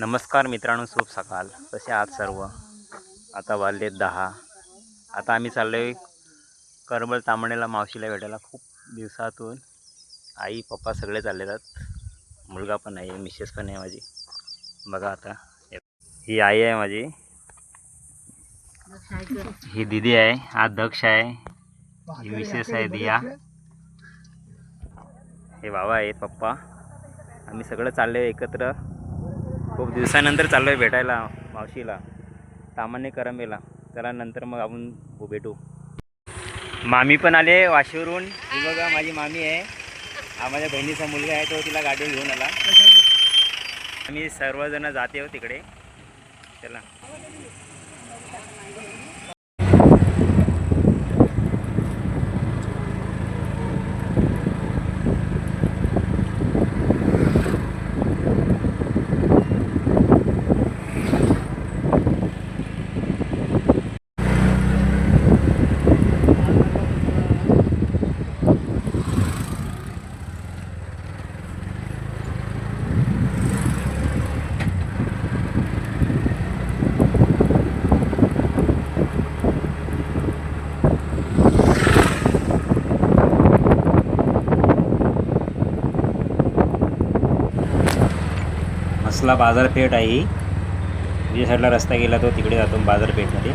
नमस्कार मित्रांनो शुभ सकाळ कसे आहात सर्व? आता वाजले दहा. आता आम्ही चाललो आहे करबळ तांबण्याला मावशीला भेटायला. खूप दिवसातून आई पप्पा सगळे चालले आहेत मुलगा पण आहे मिसेस पण आहे माझी. बघा आता. ही आई आहे माझी. ही दिदी आहे. हा दक्ष आहे. ही मिसेस आहे दिया. हे बाबा आहेत पप्पा. आम्ही सगळं चाललो आहे एकत्र. खूप दिवसानंतर चाललो आहे भेटायला मावशीला सामान्य करंबेला. चला नंतर मग आपण भेटू. मामी पण आले वाशीवरून. ही बघा माझी मामी आहे. हा माझ्या बहिणीचा मुलगा आहे तो तिला गाडी घेऊन आला. आम्ही सर्वजण जाते हो तिकडे. चला. मसला बाजारपेठ आहे ही. जे साईडला रस्ता गेला तो तिकडे जातो बाजारपेठमध्ये.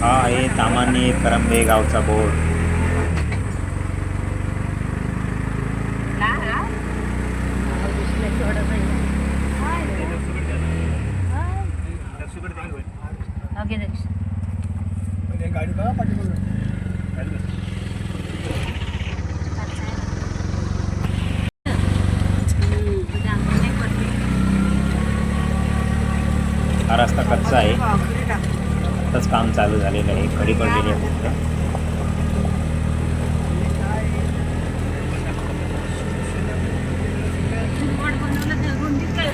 हा आहे तामाने करंबे गावचा बोर्ड हा रस्ता कच्चा आहे. आताच काम चालू झालेलं आहे. खडी पडलेली आहे फक्त.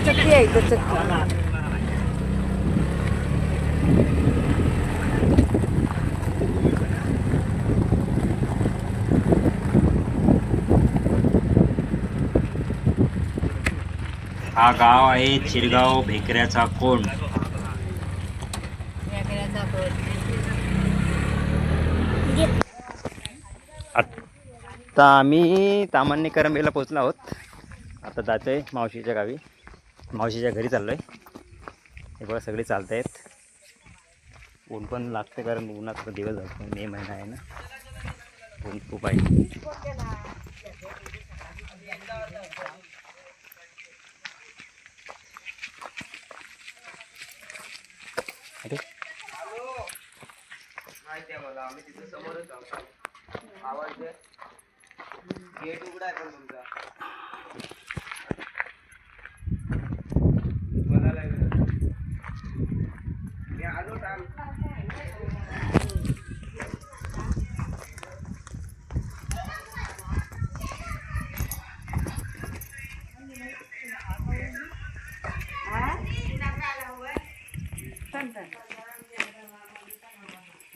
चक्की आहे इथं चक्की. हा गाव आहे चिरगाव भेकऱ्याचा कोंड. आता आम्ही तामान्य करंबेला पोचलो आहोत. आता जातो आहे मावशीच्या गावी. मावशीच्या घरी चाललो आहे हे बघा सगळे चालत आहेत ऊन पण लागते कारण उन्हात दिवस जातो मे महिना आहे ना. ऊन खूप आहे. गेट अरे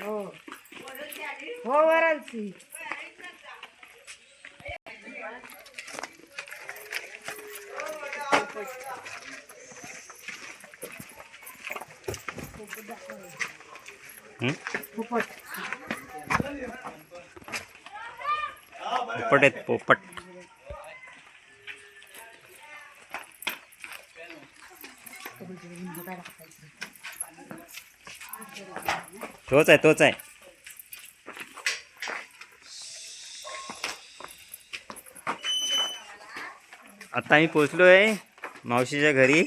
हो हो वरालची हं? फुफट पोपट आहेत पोपट. तोच आहे तोच आहे. आता आम्ही पोचलो आहे मावशीच्या घरी.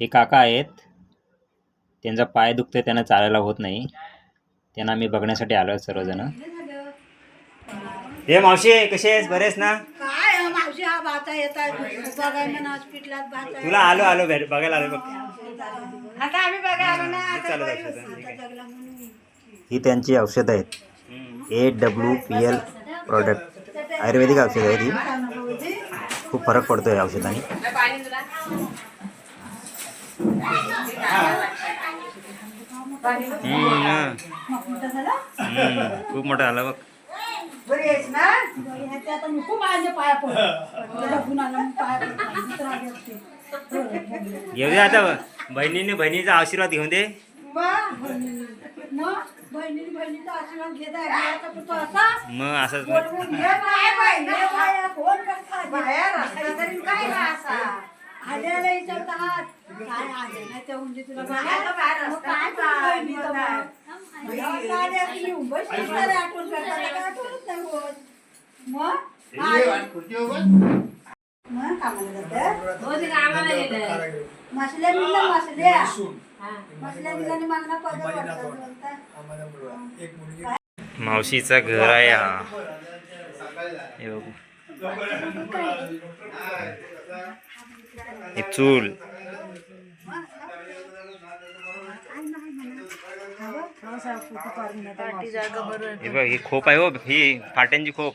हे काका आहेत. त्यांचा पाय दुखतोय त्यांना चालायला होत नाही. त्यांना आम्ही बघण्यासाठी आलो सर्वजण. हे मावशी कशी आहेस? बरेच ना? हा हा भाता येत आहे बघाय म्हणा हॉस्पिटलात तुला आलो आलो भेट बघायला आलो बघ. आता आम्ही बघा आलो ना आता चालू बरी दाखवतो, होती. ठीक आहे. आता जगला म्हणून. ही त्यांची औषधं आहेत. A W P L product आयुर्वेदिक औषध आहे ती खूप फरक औषधाने. हम्म, मोठं झालं हम्म, खूप मोठा झाला बघ. बरी आहेस ना? बरी आहे. ते आता मी खूप माझ्या पाया पडत आला मग पाया पडत मित्र आले होते. घेऊ दे आता बहिणीने बहिणीचा आशीर्वाद घेऊन दे. मग? मग? बहिणीने बहिणीचा आशीर्वाद घेत आहे घराचा पुत्र असा. मग असंच बोलवून घे बाया, घे बाया, फोन करतात. बाहेर असला तरी काय ना असा? आल्याला विचारतात. काय आले नाही ते म्हणजे तुला बाहेर मग काय करू बहिणीचं मग? घरात आल्या की येऊन बसलीस तरी आठवण करतात, काय आठवणच नाही होत. मग मग कामाला जातात मसल्या मिळल्या मसल्या मसल्या मिळाली मागणं पदर वाटतं बोलतात. मावशीचं घर आहे हा हे बघू हे चूल ही खोप आहे हो ही फाट्यांची खोप.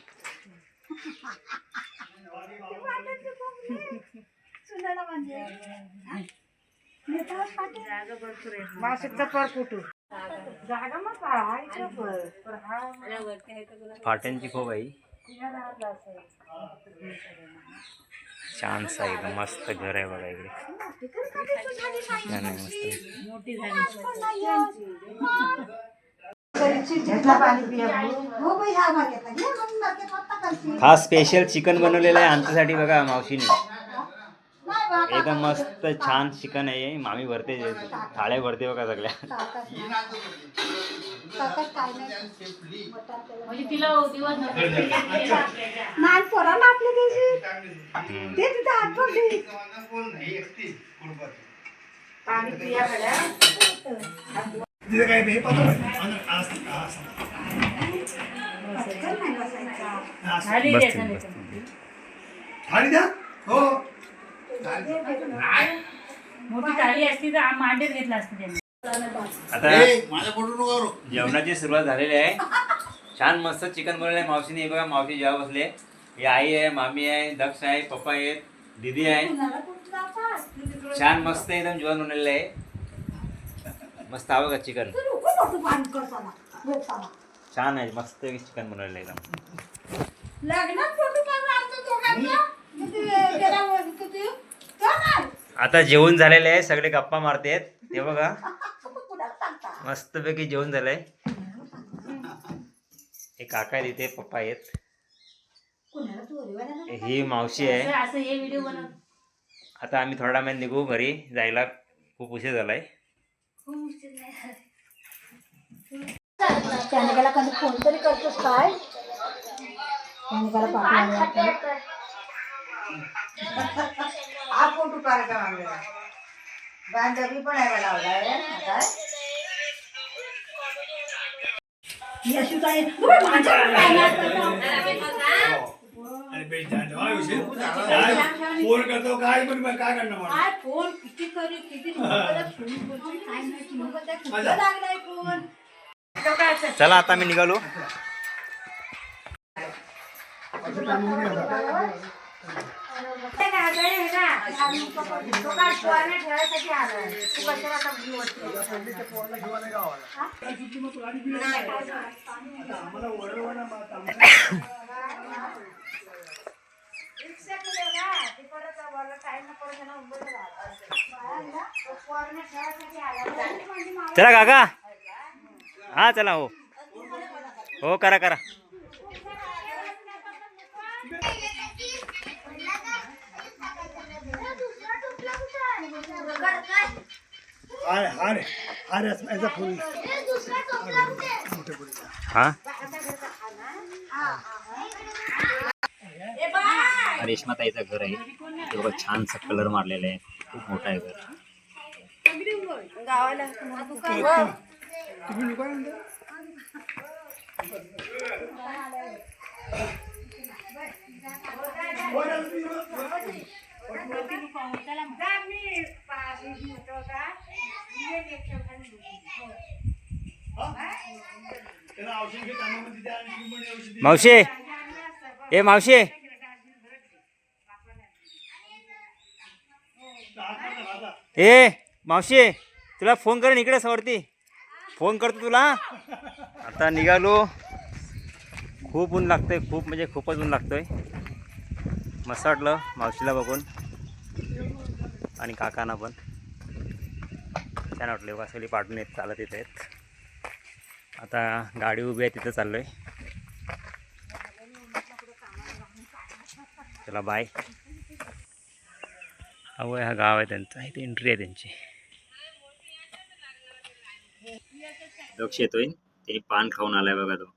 फाट्यांची खोप आहे छान साहेब मस्त घर आहे बघा इकडे. हा स्पेशल चिकन बनवलेला आहे आमच्यासाठी बघा मावशीने. एकदम मस्त छान चिकन आहे. मामी भरते थाळ्या भरते बघा सगळ्या. म्हणजे. थाळी द्या? हो. मोठी थाळी असती तर आम- मांडीत घेतला असतं त्यांनी आता माझ्या करू. जेवणाची सुरुवात झालेली आहे छान मस्त चिकन बनवलं आहे मावशीने हे बघा मावशी जेव्हा बसले ही आई आहे मामी आहे दक्ष आहे पप्पा आहेत दीदी आहे? छान मस्त एकदम जेवण बनवलेलं आहे मस्त हवं का चिकन. छान आहे मस्त चिकन बनवलेलं आहे एकदम लग्नात फोटो काढून आणतो दोघांचा. किती किती? आता जेवण झालेलं आहे सगळे गप्पा मारतेत. ते बघा. कुणाला सांगता? मस्तपैकी जेवण झालंय. हे काका इथे पप्पा आहेत. ही मावशी आहे. असं असं हे व्हिडिओ बनव. आता आम्ही थोडा वेळ निघू घरी. जायला खूप उशीर झालाय. फोन तरी करतोस काय? हा फोटो काढायचा मागलेला बांधवी पण आहे लावलाय आता. करता? हा. काय? फोन करतो काय पण काय करणार मला? काय फोन किती करी किती लोकांना फोन करतो काय माहिती मग त्या कुठं लागलाय फोन? चला आता आम्ही निघालो. चला काका. हा चला हो. हो करा करा. हार हार हार याचा फुल हा? रेशमाताईचं घर आहे. ते बघा छानसा कलर मारलेला आहे. खूप मोठा आहे घर. मावशी. ए मावशी. ए मावशी तुला फोन करेन इकडे सवरती फोन करतो तुला. आता निघालो. खूप ऊन लागतंय खूप म्हणजे खूपच ऊन लागतोय. मस्त वाटलं मावशीला बघून. आणि काकांना पण. छान वाटले. सगळी पाठवून येत चालत येत आहेत. आता गाडी उभी आहे तिथं चाललो आहे चला बाय अवय हा गाव आहे त्यांचा. इथे एंट्री आहे त्यांची. लक्ष येतोय. त्यांनी पान खाऊन आलाय बघा तो.